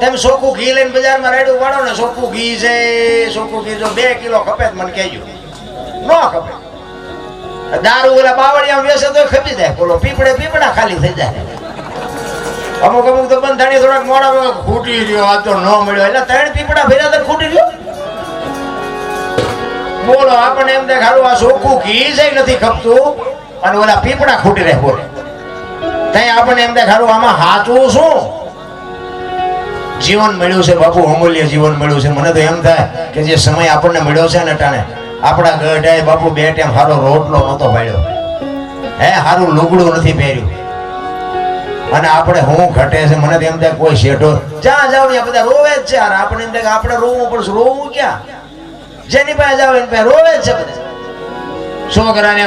તેમ સોખું ઘી લઈને બજારમાં રેડું વાળો ને સોખું ઘી છે સોખું ઘી જો બે કિલો ખપે મને કહેજો. ન ખપે. દારૂ ઓલા બાવળિયા વેસે તો ખપી જાય. બોલો, પીપળે પીપળા ખાલી થઈ જાય. અમુક અમુક તો બંધાણી થોડાક મોડા ખૂટી રહ્યો, આ તો ન મળ્યો. એટલે ત્રણ પીપળા ભર્યા તો ખૂટી રહ્યો બોલો, આપણને એમ દેખ હારું આ સોખું ઘી છે, નથી ખપતું. અને ઓલા પીપળા ખૂટી રહે બોલે. ત્યાં આપણને એમ દેખ હારું આમાં હાચવું શું? જીવન મળ્યું છે બાપુ, અમૂલ્ય જીવન મળ્યું છે. મને તો એમ થાય કે જે સમય આપણને મળ્યો છે ને ટાણે આપણા ગઢાએ બાપુ બે ટાઈમ સારો રોટલો નહોતો પાડ્યો. હે સારું લુગડું નથી પહેર્યું. અને આપણે હું ઘટે છે, મને તો એમ થાય કોઈ શેઠો જ્યાં જાવ ત્યાં બધા, રોવે જ છે. આપણે એમ થાય આપણે રોવું પડશે. રોવું ક્યાં? જેની પાસે જાવ એની પાસે રોવે જ છે બધા. છોકરાને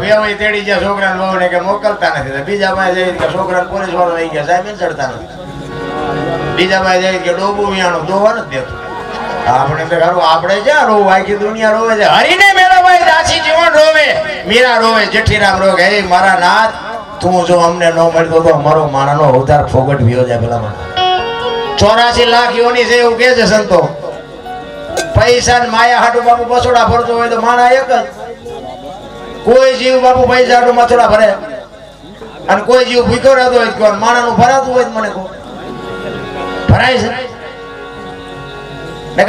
વ્યવય તેડી ગયા. છોકરાને વહુને કે મોકલતા નથી. બીજા પાસે જઈને છોકરાને પોલીસ વાળો લઈ ગયા. સાહેબ ચડતા નથી. બીજા પાસે જઈને કે ડોબુ વિયાણું દોવા નથી દેતો. આપણે તો ખરું આપણે જ્યાં રોવું આખી દુનિયા રોવે છે. હરીને મેળાભાઈ દાસી જીવન રોવે, મીરા રોવે, જેઠીરામ રોવે. હે, મારા નાથ, તું જો અમને ન મળતો તો અમારો માણાનો અવતાર ફોગટ વ્યો જાય પેલા મને ચોરાસી લાખ યોની છે એવું કે છે સંતો. પૈસા ને માયા હાટુ બાપુ બસોડા ભરતો હોય તો માણા એક જ. કોઈ જીવ બાપુ પૈસા હાટુ મથોડા ભરે. અને કોઈ જીવ ભૂખ્યો રહેતો હોય કોણ? માણાનું ભરાતું હોય મને કહો. ભરાય છે?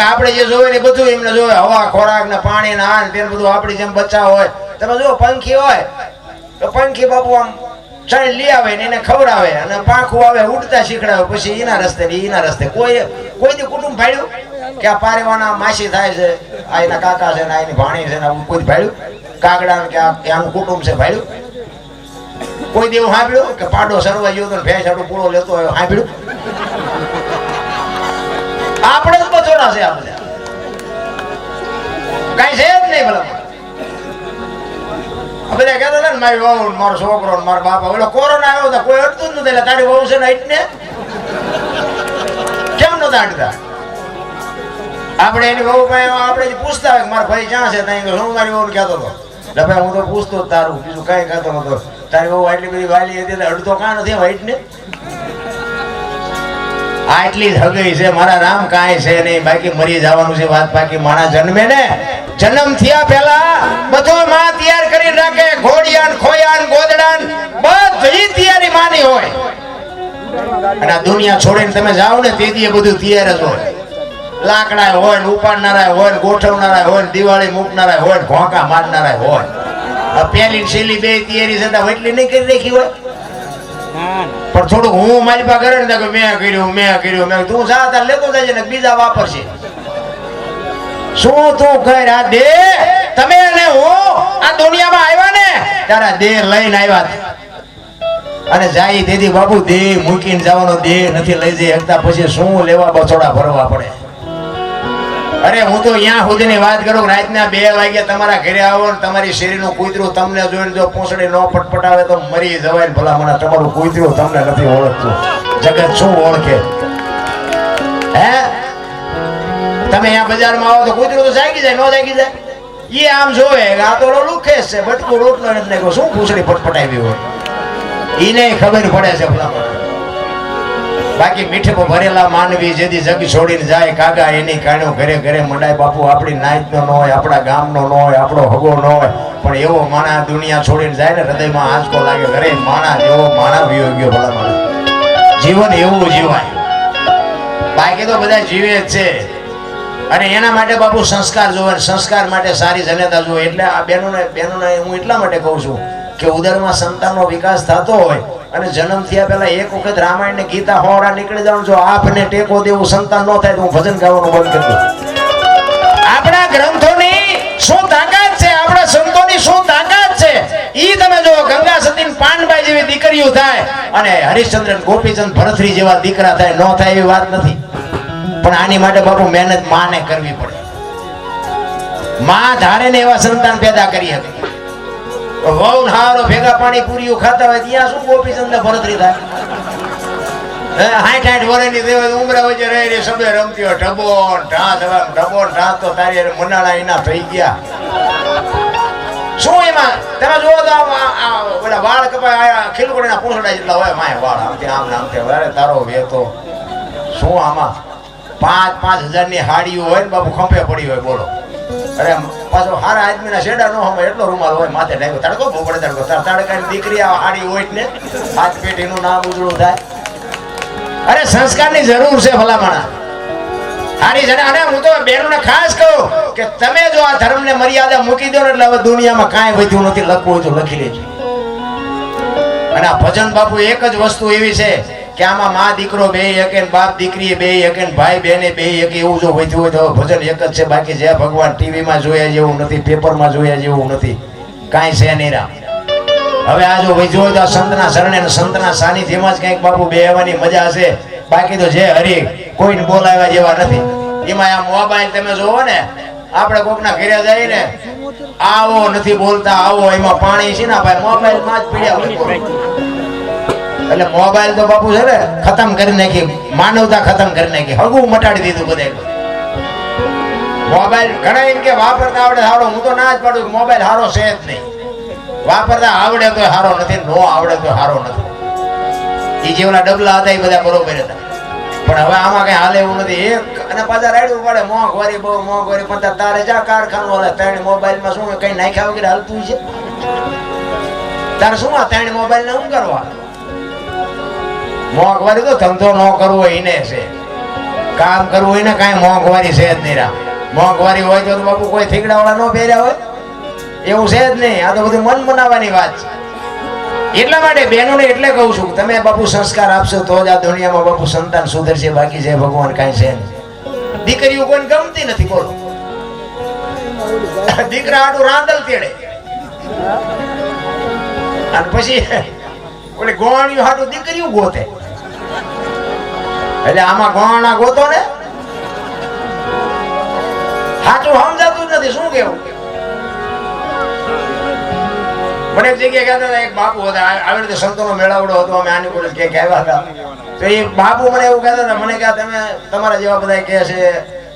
આપણે જે જોવે ને બધું એમને જોવે. હવા, ખોરાક ને પાણી ને આ તે બધું આપણી જેમ બચ્ચા હોય. તમે જો પંખી હોય. તો પંખી બાપુ આમ ચણ લઈ આવે ને એને ખવડાવે અને પાંખું આવે, ઉડતા શીખડાવે. પછી એના રસ્તે ને એના રસ્તે. કોઈ કોઈ કુટુંબ ભાડ્યું? કે આ પારેવાના માસી થાય છે, આ એના કાકા છે ને આ એની ભાણી છે ને આવું કોઈ ભાડ્યું? કાગડા કે આનું કુટુંબ છે ભાડ્યું? કોઈ દેવું સાંભળ્યું? કે પાડો સરવા ગયો તો ભેંસ આડું પૂળો લેતો હોય સાંભળ્યું? આપણે જ બચોડા છે આ બધા. કઈ છે જ નહીં ભલા. બધા કહેતા હતા ને, મારી વહુ મારો છોકરો મારા બાપા. ઓલો કોરોના આવ્યો હતો કોઈ અડતું જ નથી એટલે તારી વહુ છે ને એટલે કેમ નતા અડતા? આપણે એની વહુ પાસે આપણે પૂછતા હોય મારા ભાઈ ક્યાં છે? ત્યાં હું મારી વહુ કહેતો હતો? એટલે ભાઈ, હું તો પૂછતો તારું, બીજું કઈ કહેતો હતો તારી વહુ આટલી બધી વાલી હતી, એટલે અડધો કાં નથી વાઈટ ને આટલી હગઈ છે, મારા રામ કાંઈ છે નહીં, બાકી મરી જવાનું છે વાત બાકી માણા જન્મે ને. જન્મ થયા પહેલા બધો માં તૈયાર કરી રાખે, ઘોડિયાન, ખોયાન, ગોદડાન, બધી તૈયારી માની હોય. અને આ દુનિયા છોડીને તમે જાઓ ને તેથી એ બધું તૈયાર જ હોય. લાકડા હોય ઉપાડનારા હોય ગોઠવનારા હોય, દિવાળી મૂકનારા હોય ઘોંકા મારનારા હોય. પેલી છેલ્લી બે તૈયારી છે એટલી નહીં કરી રાખી હોય. પણ થોડુંક હું મારી પાસે કરે ને મેં કર્યું મેં કર્યું, મેં તું જા, તાર લેતો જાય ને બીજા વાપરશે. શું તું કર આ દે તમે અને હું આ દુનિયામાં આવ્યા ને, તારા દેહ લઈને આવ્યા અને જાય તેથી બાપુ, દેહ મૂકીને જવાનો દેહ નથી, લઈ જઈ શકતા પછી શું લેવા બસોડા ભરવા પડે? અરે હું તો અહીંયા સુધીની વાત કરું રાતના બે વાગ્યા તમારા ઘરે આવો ને તમારી શેરીનું કૂતરું તમને જોઈને જો પૂંછડી ન પટપટાવે તો મરી જવાય ને ભલા મને તમારું કૂતરું તમને નથી ઓળખતું. જગત શું ઓળખે? હે? તમે અહીંયા બજારમાં આવો તો કૂતરું તો જાગી જાય, ન જાગી જાય? એ આમ જોવે આ તો લુખે છે, બટકું રોટલો નથી નાખ્યો. શું પૂંછડી પટપટાવી હોય? એને ખબર પડે છે ભલા. બાકી મીઠકો ભરેલા માનવી જેથી જગ છોડીને જાય કાગા એની કાણ્યો ઘરે ઘરે મંડાય. બાપુ, આપણી નાયતનો ન હોય, આપણા ગામનો ન હોય, આપણો હગો ન હોય, પણ એવો માણા દુનિયા છોડીને જાય ને હૃદયમાં આંચકો લાગે ઘરે માણા જેવો માણા વિયો ગયો ભલા માણસ. જીવન એવું જીવાય. બાકી તો બધા જીવે જ છે. અને એના માટે બાપુ સંસ્કાર જોવે સંસ્કાર માટે સારી જનેતા જોવે. એટલે આ બહેનોને બહેનોને હું એટલા માટે કહું છું કે ઉદરમાં સંતાનનો વિકાસ થતો હોય અને જન્મ થયા પહેલા એક વખત રામાયણ ને ગીતા હોરા નીકળી જવાનું જો આપને ટેકો દેવું, સંતાન ન થાય તો હું ભજન ગાવાનું બંધ કરી દઉં. આપણા ગ્રંથોની શું તાકાત છે? આપણા સંતોની શું તાકાત છે? ઈ તમે જો ગંગા સતી પાનભાઈ જેવી દીકરીઓ થાય અને હરિશ્ચંદ્ર ગોપીચંદ ભરતરી જેવા દીકરા થાય, ન થાય એવી વાત નથી. પણ આની માટે બાપુ મહેનત માને કરવી પડે. માં ધારે ને એવા સંતાન પેદા કરી હતી વહુ હારો ભેગા પાણી પૂરીઓ ખાતા હોય ત્યાં શું ગોપીચંદ ને ભરતરી થાય? હાઠ હાઠ વર્ષની દેવા ઉમરા વચ્ચે રહી રહી સબે રમતી હોય, ઢબોન ઢાંસ, હવે ઢબોન ઢાંસ તો તારી મનાળા એના થઈ ગયા. શું એમાં? તમે જોવો તો આ વાળ કપાય ખીલકોડીના પૂંછડા જેટલા હોય, માય વાળ, આમ આમ ને આમ થી અરે, તારો વેતો. શું આમાં? પાંચ પાંચ હજારની હાડીઓ હોય ને બાપુ ખંભે પડી હોય, બોલો. અરે પાછો હારા આદમીના શેડા નો હોય એટલો રૂમાલ હોય, માથે ડાયકો તડકો પડે તડકો તડકાની દીકરી હાડી હોય ને, હાથ પેઢીનું નામ ઉજળું થાય. અરે સંસ્કારની જરૂર છે ભલામણા. હારી જણા અને હું તો બેનોને ખાસ કહું કે તમે જો આ ધર્મને મર્યાદા મૂકી દો ને એટલે હવે દુનિયામાં કાંઈ વધ્યું નથી, લખવું તો લખી લેજો. અને આ ભજન બાપુ એક જ વસ્તુ એવી છે કે આમાં મા દીકરો બે એક બાપ દીકરી બે એક ભાઈ બેને બે એક, એવું જો વધ્યું હોય તો ભજન એક જ છે. બાકી જે ભગવાન ટીવીમાં જોયા જેવું નથી, પેપરમાં જોયા જેવું નથી. કાંઈ છે નહીં રામ. હવે આ જો વૈજો હોય તો સંતના શરણે સંતના સાનિધ્યમાં જ કંઈક બાપુ બેહવાની મજા હશે. બાકી તો જે હરી કોઈને બોલાવ્યા જેવા નથી. એમાં આ મોબાઈલ તમે જોવો ને, આપણે કોકના ઘરે જઈને આવો નથી બોલતા, આવો, એમાં પાણી છે ને ભાઈ મોબાઈલમાં જ પીડ્યા. એટલે મોબાઈલ તો બાપુ છે ને ખતમ કરી નાખી, માનવતા ખતમ કરી નાખી. હગું મટાડી દીધું બધે. મોબાઈલ ઘણા એમ કે વાપરતા આવડે સારો હું તો ના જ પાડું મોબાઈલ સારો છે જ નહીં. વાપરતા આવડે તો સારો નથી, નો આવડે તો સારો નથી. એ જે ઓલા ડબલા હતા એ બધા બરોબર હતા. પણ હવે આમાં કઈ હાલે એવું નથી. એક અને પાછા રાડવું પડે મોંઘવારી બહુ મોંઘવારી પણ તારે જા કારખાનું હાલે. ત્રણ મોબાઈલમાં શું કઈ નાખ્યા વગેરે હાલતું છે તારે શું આ ત્રણ મોબાઈલ ને શું કરવા? મોંઘવારી તો ધંધો ન કરવો એને છે. કામ કરવું એને કાંઈ મોંઘવારી છે જ નહીં રામ મોંઘવારી હોય તો બાપુ કોઈ થીગડાવાળા ન પહેર્યા હોય. એવું છે જ નહીં. આ તો બધું મન બનાવવાની વાત છે. એટલા માટે બહેનોને એટલે કહું છું તમે બાપુ સંસ્કાર આપશો તો જ આ દુનિયામાં બાપુ સંતાન સુધરશે, બાકી છે ભગવાન કાંઈ છે દીકરીઓ કોઈને ગમતી નથી બોલો દીકરા આડું રાંદલ તેડે. અને પછી ઓલી ગોવાણીઓ હાટું દીકરીઓ ગોતે. એટલે આમાં ગોણા ગોતો ને સાચું સમજાતું જ નથી, શું કેવું? મને એક જગ્યાએ કહેતા હતા, એક બાપુ હતા આવી રીતે સંતોનો મેળાવડો હતો, અમે આની કોલેજ ક્યાંક આવ્યા હતા. તો એ બાપુ મને એવું કહેતા હતા, મને કે તમે તમારા જેવા બધા કહે છે,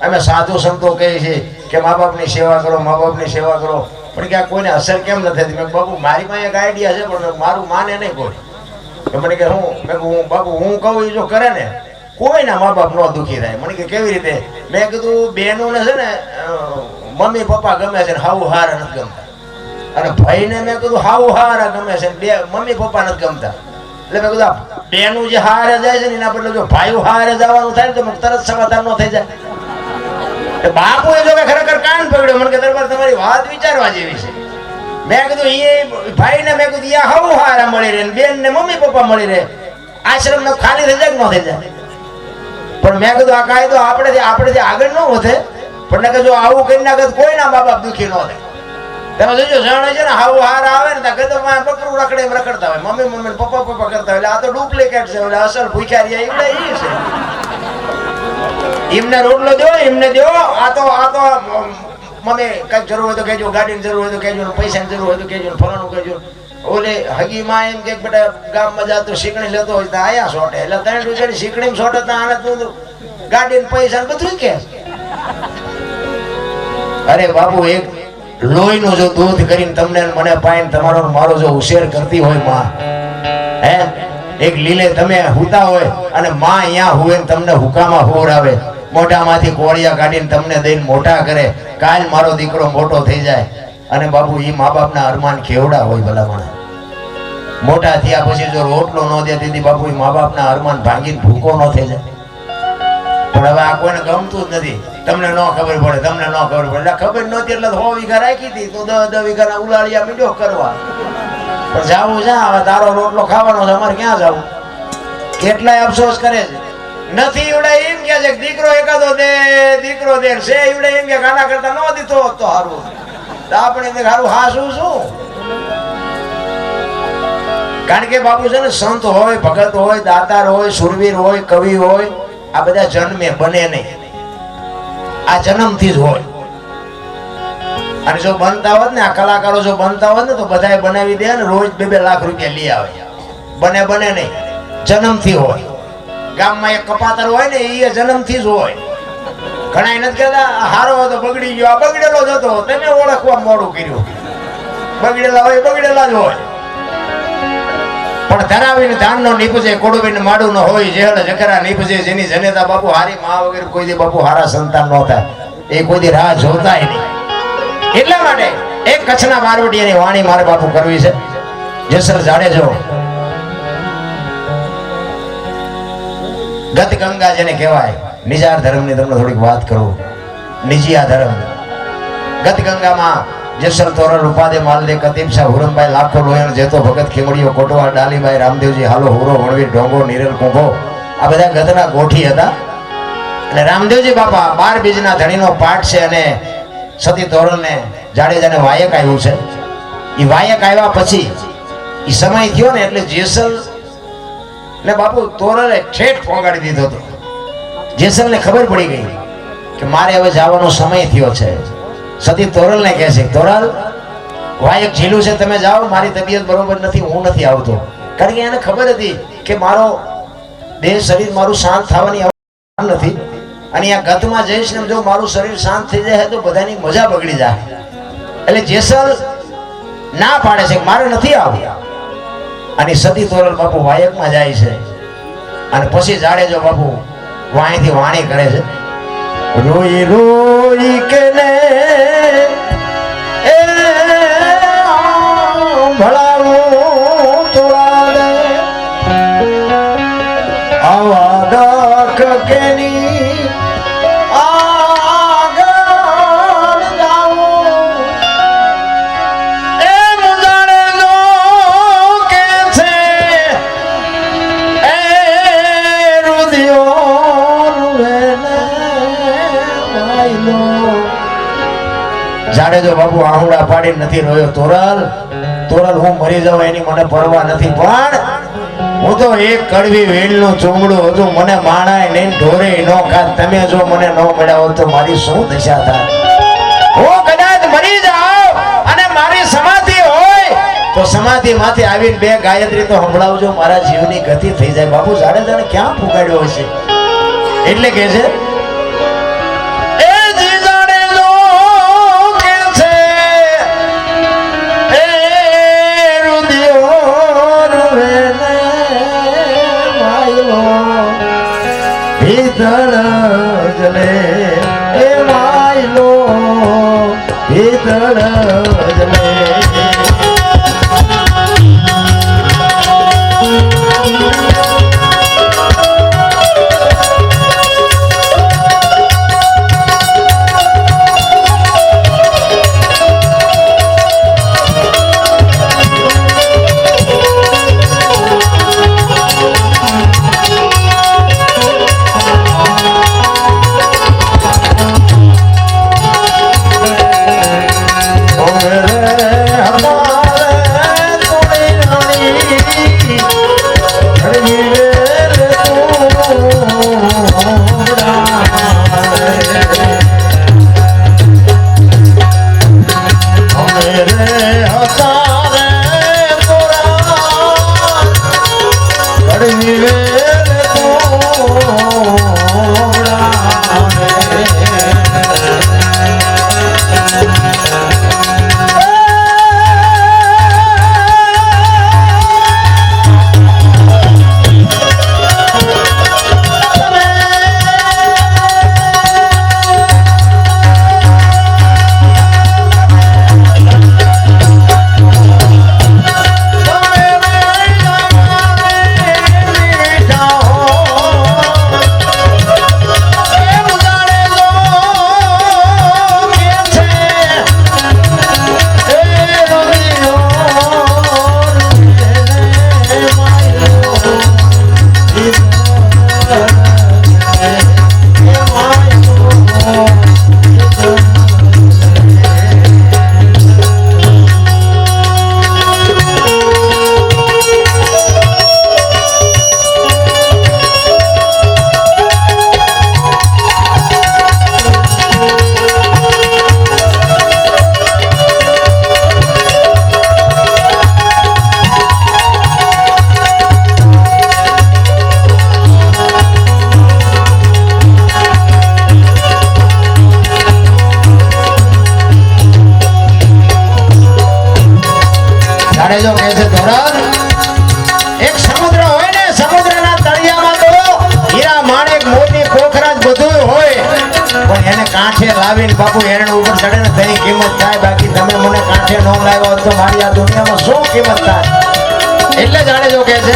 અમે સાધુ સંતો કહે છે કે મા બાપની સેવા કરો, મા બાપની સેવા કરો. પણ કે આ કોઈને અસર કેમ નથી થતી મેં બાપુ, મારી પાસે એક આઈડિયા છે, પણ મારું માને નહીં કોઈ. મને કે હું, મેં હું બાપુ, હું કહું એ જો કરે ને કોઈના મા બાપ નો દુખી થાય. મને કે કેવી રીતે? મેં કીધું, બહેનોને છે ને મમ્મી, પપ્પા ગમે છે ને હાવું હાર નથી ગમતા. અને ભાઈને મેં કીધું હાવ હારા ગમે છે બે, મમ્મી, પપ્પા નથી ગમતા. એટલે મેં કીધું બેનું જે હારે જાય છે ને, એના બદલે જો ભાઈઓ હારે જવાનું થાય ને, તો તરત સમાધાન ન થઈ જાય. એ બાપુએ જો ખરેખર કાન પકડ્યો, મને કે દરબાર તમારી વાત વિચારવા જેવી છે. મેં કીધું એ ભાઈને મેં કીધું એ હાવ હારા મળી રહે બેન ને મમ્મી, પપ્પા મળી રહે. આશ્રમ નો ખાલી થઈ જાય કે ન થઈ જાય? પણ મેં કીધું, આ કાયદો આપણે આપણે આગળ ન વધે. પણ કે જો આવું કરી નાખે કોઈ કોઈના મા બાપ દુખી ન થાય તમે જોજો, જાણે છે ને, હાવ હાર આવે ને, ત્યાં ગધો માં બકરું રખડે એમ રખડતા હોય. મમ્મી મમ્મી પપ્પા પપ્પા કરતા હોય. એટલે આ તો ડુપ્લિકેટ છે, એટલે અસલ ભૂખ્યા રહ્યા એવડે એ છે. એમને રોટલો દો એમને દો. આ તો આ તો મને કંઈક જરૂર હોય તો કહેજો, ગાડીની જરૂર હોય તો કહેજો, પૈસાની જરૂર હોય તો કહેજો, ફલાણું કહેજો. ઓલે હગી માં એમ કે બેટા ગામમાં જાતો શીખણી લેતો હોય તો આયા સોટે એટલે ત્રણ રૂપિયાની શીકણી સોટે તો આને તું ગાડી ને પૈસા ને બધું કે. અરે બાપુ, એક લોહી નું જો દૂધ કરીને તમને મને પાઈને તમારો મારો જો ઉછેર કરતી હોયમાં, હે? એક લીલે તમે હુતા હોય અને માં અહીંયા ને તમને હુકામાં હોરાવે મોઢામાંથી કોળિયા કાઢીને તમને દઈને મોટા કરે. કાલ મારો દીકરો મોટો થઈ જાય. અને બાપુ એ મા બાપના અરમાન કેવડા હોય ભલામણા મોટા થયા પછી જો રોટલો ન દે દીદી બાપુ મા બાપના અરમાન ભાંગીને ભૂકો ન થઈ જાય. પણ હવે આ કોઈને ગમતું જ નથી. તમને ન ખબર પડે, તમને ન ખબર પડે. એટલે ખબર નહોતી એટલે હો વીઘા રાખી હતી. તો દસ દસ વીઘાના ઉલાળિયા મીડ્યો કરવા. પણ જાવું જા હવે તારો રોટલો ખાવાનો છે, અમારે ક્યાં જવું? કેટલાય અફસોસ કરે છે. નથી એવડે એમ કે છે દીકરો એકાદો દે, દીકરો દે. છે એવડે એમ કે ગાના કરતા ન દીધો તો સારું. આપણે સારું હા શું શું? કારણ કે બાપુ છે ને, સંત હોય, ભગત હોય, દાતાર હોય, સુરવીર હોય, કવિ હોય, આ બધા જન્મે, બને નહીં. આ જન્મથી જ હોય. અને જો બનતા હોત ને, આ કલાકારો જો બનતા હોત ને, તો બધાય બનાવી દે ને રોજ બે બે લાખ રૂપિયા લઈ આવે. બને બને નહીં. જન્મથી હોય. ગામમાં એક કપાતર હોય ને એ જન્મથી જ હોય. ઘણા નથી કહેતા હારો હતો, બગડી ગયો, આ બગડેલો જ હતો. તેને ઓળખવા મોડું કર્યું. બગડેલા હોય, બગડેલા જ હોય. પણ ધરાવીને ધાનનો નીપજે કોડુબીને માડું ન હોય જેહલ જકરા નીપજે જેની જનેતા બાપુ હારી, મા વગેરે કોઈ દી બાપુ હારા સંતાન નહોતા એ કોઈ દી રાહ જોતા નહીં. એટલા માટે એક કચ્છના મારવટીયાની વાણી મારે બાપુ કરવી છે. જેસર જાડેજો. ગત ગંગા જેને કહેવાય, નિજાર ધર્મની તમને થોડીક વાત કરું. નિજિયા ધર્મ. ગત ગંગામાં જેસર તોરણ ઉપાધે માલદે કતીબ શાહ હુરમભાઈ લાખો લોયણ જેતો ભગત ખીમડીઓ કોટવા ડાલીભાઈ રામદેવજી, હાલો હુરો વણવી ઢોંગો, નિરલ, કુંભો. આ બધા ગતના ગોઠી હતા. અને રામદેવજી બાપા બાર બીજના ધણીનો પાઠ છે અને સતી તોરલને જાડેજાને વાયક આવ્યું છે. એ વાયક આવ્યા પછી, એ સમય થયો ને એટલે જેસલ ને બાપુ તોરણે ઠેઠ પહોંચાડી દીધો હતો. જેસલને ખબર પડી ગઈ કે મારે હવે જવાનો સમય થયો છે. સતી તોરલને કહે છે, તોરલ વાયક ઝીલું છે, તમે જાઓ, મારી તબિયત બરોબર નથી, હું નથી આવતો. કારણ કે એને ખબર હતી કે મારો દેહ શરીર મારું શાંત થવાની નથી. અને આ ગતમાં જઈશ ને જો મારું શરીર શાંત થઈ જાય, તો બધાની મજા બગડી જાય. એટલે જેસલ ના પાડે છે મારે નથી આવ્યા અને સતી તોરલ બાપુ વાયકમાં જાય છે. અને પછી જાડે જો બાપુ વાણીથી વાણી કરે છે. રોઈ રોઈ કે ને જાડેજો બાબુ આહુડા પાડી નથી રોયો તોરલ તોરલ હું મરી જાઉં, એની મને પરવા નથી. પણ હું તો એક કડવી વેલનું ચૂંગડું હતું. મને માણાય નહીં, ઢોરે ન ખાત તમે જો મને ન મળ્યા હોત તો મારી શું દશા થાય? હું કદાચ મરી જાઉં અને મારી સમાધિ હોય તો સમાધિ માંથી આવીને બે ગાયત્રી તો સંભળાવજો. મારા જીવની ગતિ થઈ જાય. બાપુ જાડેજાને ક્યાં ફુગાડ્યો હશે? એટલે કે છે जला તમે નો લાવ્યા તો મારી આ દુનિયામાં શું કિંમત થાય? એટલે જાણે જો કે છે